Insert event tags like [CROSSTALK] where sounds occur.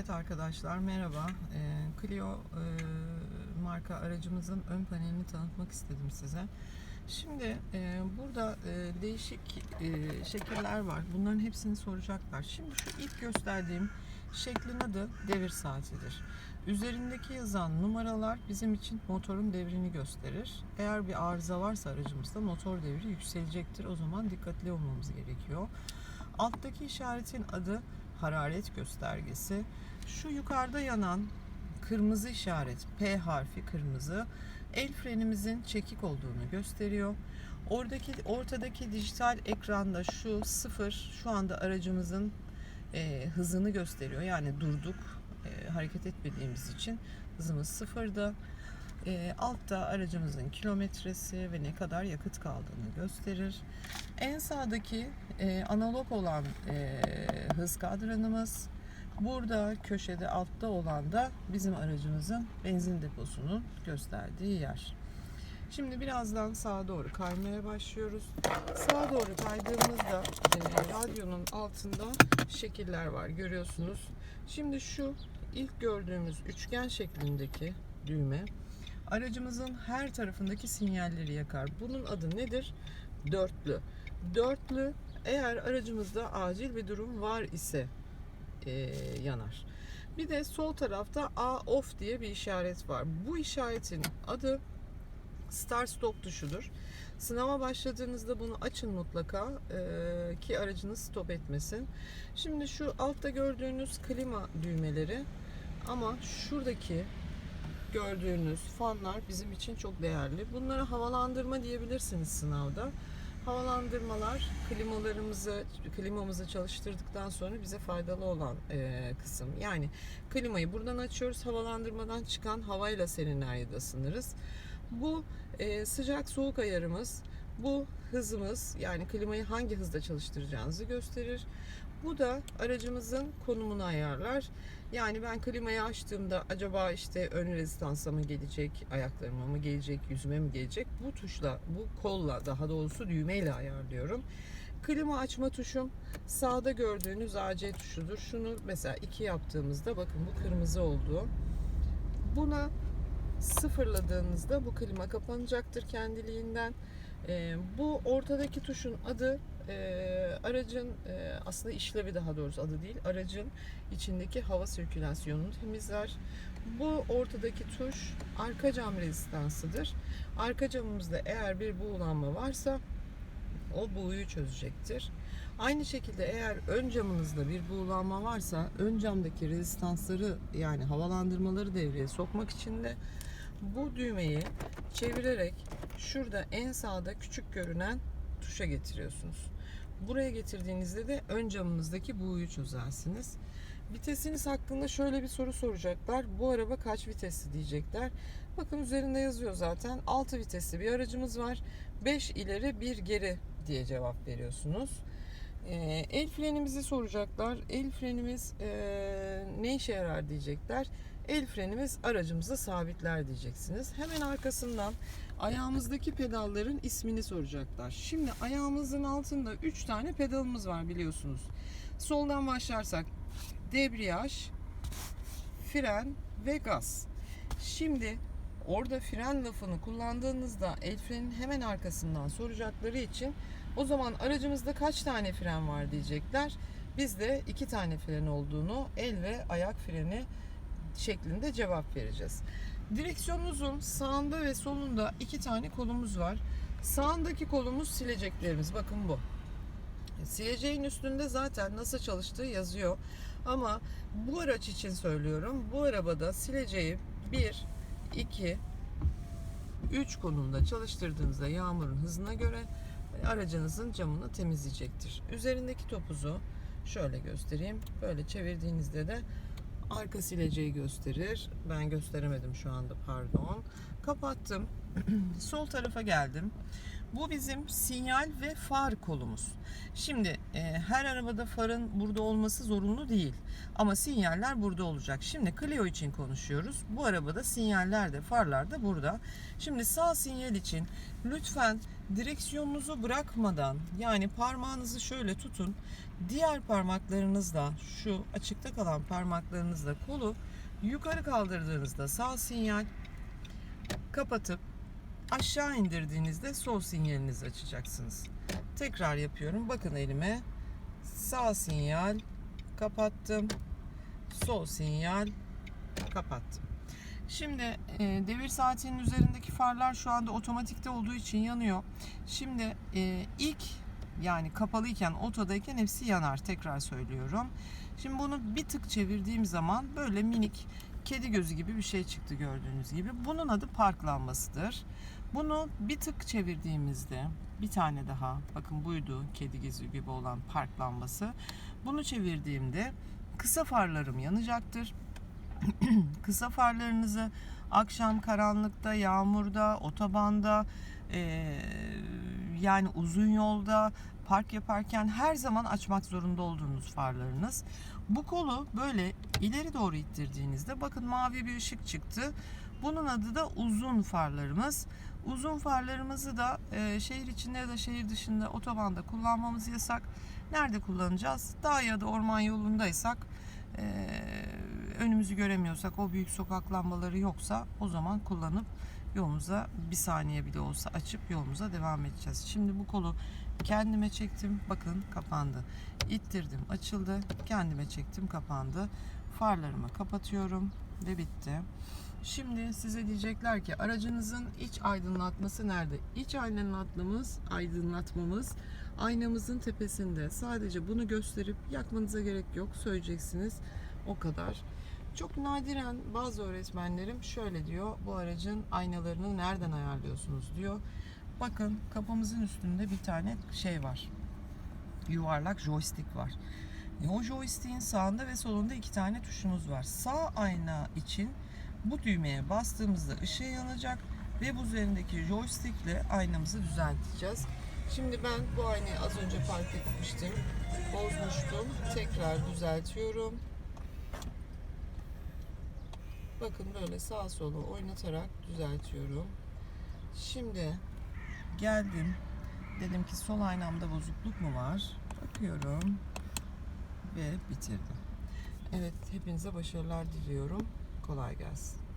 Evet arkadaşlar merhaba. Ee, Clio e, marka aracımızın ön panelini tanıtmak istedim size. Şimdi e, burada e, değişik e, şekiller var. Bunların hepsini soracaklar. Şimdi şu ilk gösterdiğim şeklin adı devir saatidir. Üzerindeki yazan numaralar bizim için motorun devrini gösterir. Eğer bir arıza varsa aracımızda motor devri yükselecektir. O zaman dikkatli olmamız gerekiyor. Alttaki işaretin adı hararet göstergesi. Şu yukarıda yanan kırmızı işaret P harfi kırmızı el frenimizin çekik olduğunu gösteriyor. Oradaki ortadaki dijital ekranda şu sıfır şu anda aracımızın e, hızını gösteriyor. Yani durduk e, hareket etmediğimiz için hızımız sıfırda. E, altta aracımızın kilometresi ve ne kadar yakıt kaldığını gösterir. En sağdaki e, analog olan e, hız kadranımız. Burada köşede altta olan da bizim aracımızın benzin deposunun gösterdiği yer. Şimdi birazdan sağa doğru kaymaya başlıyoruz. Sağa doğru kaydığımızda e, radyonun altında şekiller var görüyorsunuz. Şimdi şu ilk gördüğümüz üçgen şeklindeki düğme aracımızın her tarafındaki sinyalleri yakar. Bunun adı nedir? Dörtlü. Dörtlü eğer aracımızda acil bir durum var ise e, yanar. Bir de sol tarafta A off diye bir işaret var. Bu işaretin adı start stop tuşudur. Sınava başladığınızda bunu açın mutlaka e, ki aracınız stop etmesin. Şimdi şu altta gördüğünüz klima düğmeleri ama şuradaki gördüğünüz fanlar bizim için çok değerli. Bunlara havalandırma diyebilirsiniz sınavda. Havalandırmalar klimalarımızı, klimamızı çalıştırdıktan sonra bize faydalı olan e, kısım. Yani klimayı buradan açıyoruz, havalandırmadan çıkan havayla serinlerle ısınırız. Bu e, sıcak soğuk ayarımız, bu hızımız yani klimayı hangi hızda çalıştıracağınızı gösterir. Bu da aracımızın konumunu ayarlar. Yani ben klimayı açtığımda acaba işte ön rezistansa mı gelecek, ayaklarıma mı gelecek, yüzüme mi gelecek? Bu tuşla, bu kolla daha doğrusu düğmeyle ayarlıyorum. Klima açma tuşum sağda gördüğünüz AC tuşudur. Şunu mesela iki yaptığımızda bakın bu kırmızı oldu. Buna sıfırladığınızda bu klima kapanacaktır kendiliğinden. Ee, bu ortadaki tuşun adı e, aracın e, aslında işlevi daha doğrusu adı değil aracın içindeki hava sirkülasyonunu temizler. Bu ortadaki tuş arka cam rezistansıdır. Arka camımızda eğer bir buğulanma varsa o buğuyu çözecektir. Aynı şekilde eğer ön camınızda bir buğulanma varsa ön camdaki rezistansları yani havalandırmaları devreye sokmak için de bu düğmeyi çevirerek şurada en sağda küçük görünen tuşa getiriyorsunuz. Buraya getirdiğinizde de ön camınızdaki buğuyu çözersiniz. Vitesiniz hakkında şöyle bir soru soracaklar. Bu araba kaç vitesli diyecekler. Bakın üzerinde yazıyor zaten. 6 vitesli bir aracımız var. 5 ileri 1 geri diye cevap veriyorsunuz. Ee, el frenimizi soracaklar. El frenimiz ee, ne işe yarar diyecekler. El frenimiz aracımızı sabitler diyeceksiniz. Hemen arkasından ayağımızdaki pedalların ismini soracaklar. Şimdi ayağımızın altında 3 tane pedalımız var biliyorsunuz. Soldan başlarsak debriyaj, fren ve gaz. Şimdi orada fren lafını kullandığınızda el frenin hemen arkasından soracakları için o zaman aracımızda kaç tane fren var diyecekler. Biz de iki tane fren olduğunu el ve ayak freni şeklinde cevap vereceğiz. Direksiyonumuzun sağında ve solunda iki tane kolumuz var. Sağındaki kolumuz sileceklerimiz. Bakın bu. Sileceğin üstünde zaten nasıl çalıştığı yazıyor. Ama bu araç için söylüyorum. Bu arabada sileceği 1, 2, 3 konumda çalıştırdığınızda yağmurun hızına göre aracınızın camını temizleyecektir. Üzerindeki topuzu şöyle göstereyim. Böyle çevirdiğinizde de arka sileceği gösterir. Ben gösteremedim şu anda pardon. Kapattım. [CLEARS THROAT] Sol tarafa geldim. Bu bizim sinyal ve far kolumuz. Şimdi e, her arabada farın burada olması zorunlu değil. Ama sinyaller burada olacak. Şimdi Clio için konuşuyoruz. Bu arabada sinyaller de farlar da burada. Şimdi sağ sinyal için lütfen direksiyonunuzu bırakmadan yani parmağınızı şöyle tutun. Diğer parmaklarınızla şu açıkta kalan parmaklarınızla kolu yukarı kaldırdığınızda sağ sinyal kapatıp aşağı indirdiğinizde sol sinyalinizi açacaksınız. Tekrar yapıyorum. Bakın elime. Sağ sinyal kapattım. Sol sinyal kapattım. Şimdi e, devir saatinin üzerindeki farlar şu anda otomatikte olduğu için yanıyor. Şimdi e, ilk yani kapalıyken otodayken hepsi yanar. Tekrar söylüyorum. Şimdi bunu bir tık çevirdiğim zaman böyle minik kedi gözü gibi bir şey çıktı gördüğünüz gibi. Bunun adı park lambasıdır. Bunu bir tık çevirdiğimizde bir tane daha bakın buydu kedi gözü gibi olan park lambası. Bunu çevirdiğimde kısa farlarım yanacaktır. [CLEARS THROAT] kısa farlarınızı akşam karanlıkta, yağmurda, otobanda, eee, yani uzun yolda park yaparken her zaman açmak zorunda olduğunuz farlarınız. Bu kolu böyle ileri doğru ittirdiğinizde bakın mavi bir ışık çıktı. Bunun adı da uzun farlarımız. Uzun farlarımızı da e, şehir içinde ya da şehir dışında otobanda kullanmamız yasak. Nerede kullanacağız? Dağ ya da orman yolundaysak e, önümüzü göremiyorsak o büyük sokak lambaları yoksa o zaman kullanıp yolumuza bir saniye bile olsa açıp yolumuza devam edeceğiz. Şimdi bu kolu kendime çektim. Bakın kapandı. İttirdim açıldı. Kendime çektim kapandı. Farlarımı kapatıyorum ve bitti. Şimdi size diyecekler ki aracınızın iç aydınlatması nerede? İç aydınlatmamız, aydınlatmamız aynamızın tepesinde. Sadece bunu gösterip yakmanıza gerek yok. Söyleyeceksiniz. O kadar. Çok nadiren bazı öğretmenlerim şöyle diyor. Bu aracın aynalarını nereden ayarlıyorsunuz diyor. Bakın kapımızın üstünde bir tane şey var. Yuvarlak joystick var. E, O joystick'in sağında ve solunda iki tane tuşumuz var. Sağ ayna için bu düğmeye bastığımızda ışığı yanacak ve bu üzerindeki joystick ile aynamızı düzelteceğiz. Şimdi ben bu aynayı az önce fark etmiştim. Bozmuştum. Tekrar düzeltiyorum. Bakın böyle sağ solu oynatarak düzeltiyorum. Şimdi geldim. Dedim ki sol aynamda bozukluk mu var? Bakıyorum ve bitirdim. Evet hepinize başarılar diliyorum. i guess.